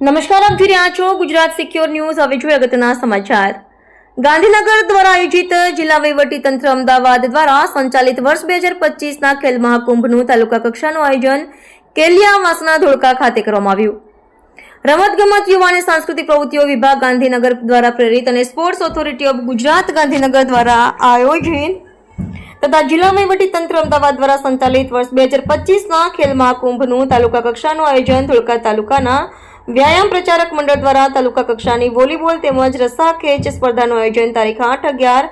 નમસ્કાર, આપ જોઈ રહ્યા છો ગુજરાત સિક્યોર ન્યૂઝ. હવે જોઈએ અગત્યના સમાચાર. ગાંધીનગર દ્વારા આયોજિત જિલ્લા વહીવટી તંત્ર અમદાવાદ દ્વારા સંચાલિત વર્ષ બે હજાર પચીસના ખેલ મહાકુંભનું તાલુકા કક્ષાનું આયોજન કેલિયા વાસના ધોળકા ખાતે કરવામાં આવ્યું. રમતગમત, યુવા અને સાંસ્કૃતિક પ્રવૃત્તિઓ વિભાગ ગાંધીનગર દ્વારા પ્રેરિત અને sports authority of Gujarat Gandhinagar દ્વારા આયોજિત તથા જિલ્લા વહીવટી તંત્ર અમદાવાદ દ્વારા સંચાલિત વર્ષ બે હજાર પચીસના ખેલ મહાકુંભનું તાલુકા કક્ષાનું આયોજન ધોળકા તાલુકાના વ્યાયામ પ્રચારક મંડળ દ્વારા તાલુકા કક્ષાની વોલીબોલ તેમજ રસ્સા ખેંચ સ્પર્ધાનું આયોજન તારીખ આઠ અગિયાર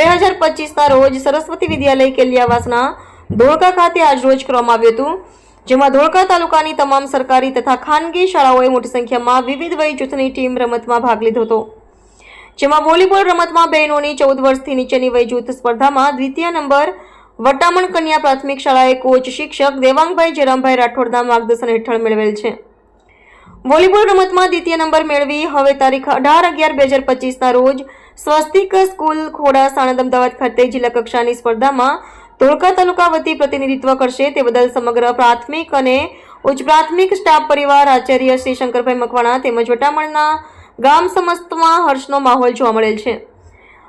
બે હજાર પચીસના રોજ સરસ્વતી વિદ્યાલય કેલિયાવાસના ધોળકા ખાતે આજરોજ કરવામાં આવ્યું હતું, જેમાં ધોળકા તાલુકાની તમામ સરકારી તથા ખાનગી શાળાઓએ મોટી સંખ્યામાં વિવિધ વય જૂથની ટીમ રમતમાં ભાગ લીધો હતો. જેમાં વોલીબોલ રમતમાં બહેનોની ચૌદ વર્ષથી નીચેની વય જૂથ સ્પર્ધામાં દ્વિતીય નંબર વટામણ કન્યા પ્રાથમિક શાળાએ કોચ, શિક્ષક દેવાંગભાઈ જયરામભાઈ રાઠોડના માર્ગદર્શન હેઠળ મેળવેલ છે. વોલીબોલ રમતમાં દ્વિતીય નંબર મેળવી હવે તારીખ અઢાર અગિયાર બે હજાર પચીસના રોજ સ્વસ્તિક સ્કૂલ ખોડા સાણંદ અમદાવાદ ખાતે જિલ્લા કક્ષાની સ્પર્ધામાં ધોળકા તાલુકા વતી પ્રતિનિધિત્વ કરશે. તે બદલ સમગ્ર પ્રાથમિક અને ઉચ્ચ પ્રાથમિક સ્ટાફ પરિવાર, આચાર્ય શ્રી શંકરભાઈ મકવાણા તેમજ વટામણના ગામ સમસ્તમાં હર્ષનો માહોલ જોવા મળેલ છે.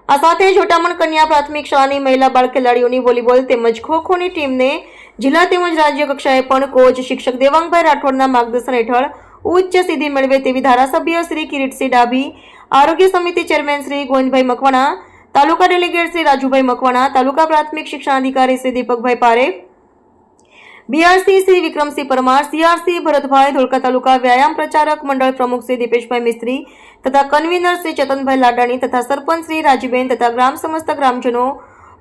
આ સાથે જોટામણ કન્યા પ્રાથમિક શાળાની મહિલા બાળ ખેલાડીઓની વોલીબોલ તેમજ ખો ખોની ટીમને જિલ્લા તેમજ રાજ્ય કક્ષાએ પણ કોચ શિક્ષક દેવાંગભાઈ રાઠોડના માર્ગદર્શન હેઠળ ઉચ્ચ સિદ્ધિ મેળવે તેવી ધારાસભ્ય શ્રી કિરીટસિંહ ડાભી, આરોગ્ય સમિતિ ચેરમેન શ્રી ગોવિંદભાઈ મકવાણા, તાલુકા ડેલિગેટ શ્રી રાજુભાઈ મકવાણા, તાલુકા પ્રાથમિક શિક્ષણાધિકારી શ્રી દીપકભાઈ પારેખ બીઆરસી શ્રી વિક્રમસિંહ પરમાર સીઆરસી ભરતભાઈ, ધોળકા તાલુકા વ્યાયામ પ્રચારક મંડળ પ્રમુખ શ્રી દીપેશભાઈ મિસ્ત્રી તથા કન્વીનર શ્રી ચેતનભાઈ લાડાણી તથા સરપંચ શ્રી રાજીબેન તથા ગ્રામ સમસ્ત ગ્રામજનો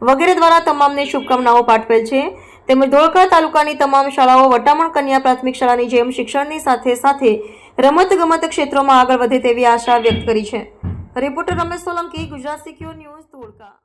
વગેરે દ્વારા તમામને શુભકામનાઓ પાઠવેલ છે. તેમજ ધોળકા તાલુકાની તમામ શાળાઓ, વટામણ કન્યા પ્રાથમિક શાળાની જેમ શિક્ષણની સાથે સાથે રમત ગમત ક્ષેત્રોમાં આગળ વધે તેવી આશા વ્યક્ત કરી છે. Reporter Ramesh Solanki, Gujarat secure news Dholka.